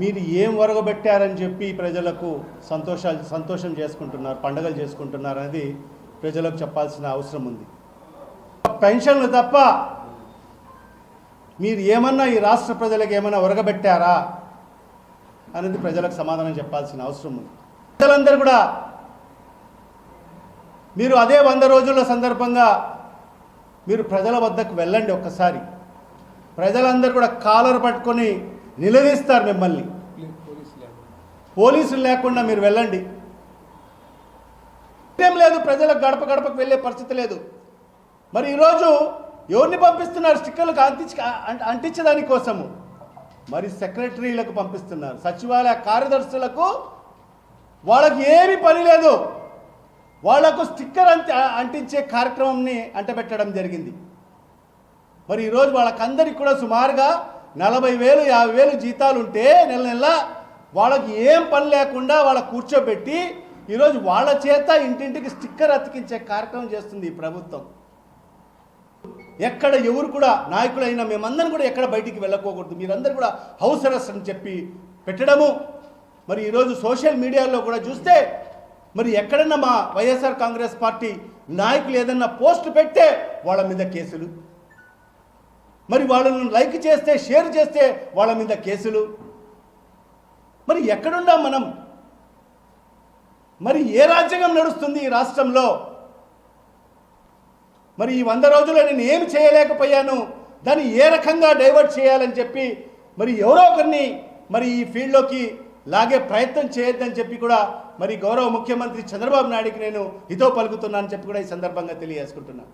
మీరు ఏం ఒరగబెట్టారని చెప్పి ప్రజలకు సంతోషాలు సంతోషం చేసుకుంటున్నారు పండగలు చేసుకుంటున్నారు అనేది ప్రజలకు చెప్పాల్సిన అవసరం ఉంది. పెన్షన్లు తప్ప మీరు ఏమన్నా ఈ రాష్ట్ర ప్రజలకు ఏమైనా ఒరగబెట్టారా అనేది ప్రజలకు సమాధానం చెప్పాల్సిన అవసరం ఉంది. ప్రజలందరూ కూడా మీరు అదే వంద రోజుల సందర్భంగా మీరు ప్రజల వద్దకు వెళ్ళండి ఒక్కసారి. ప్రజలందరూ కూడా కాలర్ పట్టుకొని నిలదీస్తారు మిమ్మల్ని. పోలీసులు లేకుండా మీరు వెళ్ళండి. ఏం లేదు ప్రజలకు గడప గడపకు వెళ్ళే పరిస్థితి లేదు. మరి ఈరోజు ఎవరిని పంపిస్తున్నారు? స్టిక్కర్లకు అంటించ అంటించడాని కోసము. మరి సెక్రటరీలకు పంపిస్తున్నారు. సచివాలయ కార్యదర్శులకు వాళ్ళకి ఏమీ పని లేదు. వాళ్ళకు స్టిక్కర్ అంటి అంటించే కార్యక్రమంని అంటబెట్టడం జరిగింది. మరి ఈరోజు వాళ్ళకందరికి కూడా సుమారుగా నలభై వేలు యాభై వేలు జీతాలు ఉంటే నెల నెల వాళ్ళకి ఏం పని లేకుండా వాళ్ళ కూర్చోబెట్టి ఈరోజు వాళ్ళ చేత ఇంటింటికి స్టిక్కర్ అతికించే కార్యక్రమం చేస్తుంది ఈ ప్రభుత్వం. ఎక్కడ ఎవరు కూడా నాయకులైన మేమందరం కూడా ఎక్కడ బయటికి వెళ్ళకోకూడదు మీరందరూ కూడా హౌస్ అరెస్ట్ అని చెప్పి పెట్టడము. మరి ఈరోజు సోషల్ మీడియాలో కూడా చూస్తే మరి ఎక్కడన్నా మా వైఎస్ఆర్ కాంగ్రెస్ పార్టీ నాయకులు ఏదన్నా పోస్ట్ పెడితే వాళ్ళ మీద కేసులు. మరి వాళ్ళను లైక్ చేస్తే షేర్ చేస్తే వాళ్ళ మీద కేసులు. మరి ఎక్కడున్నాం మనం? మరి ఏ రాజ్యాంగం నడుస్తుంది ఈ రాష్ట్రంలో? మరి ఈ వంద రోజుల్లో నేను ఏమి చేయలేకపోయాను? దాన్ని ఏ రకంగా డైవర్ట్ చేయాలని చెప్పి మరి ఎవరో ఒకరిని మరి ఈ ఫీల్డ్లోకి లాగే ప్రయత్నం చేయొద్దని చెప్పి కూడా మరి గౌరవ ముఖ్యమంత్రి చంద్రబాబు నాయుడికి నేను హితో పలుకుతున్నానని చెప్పి కూడా ఈ సందర్భంగా తెలియజేసుకుంటున్నాను.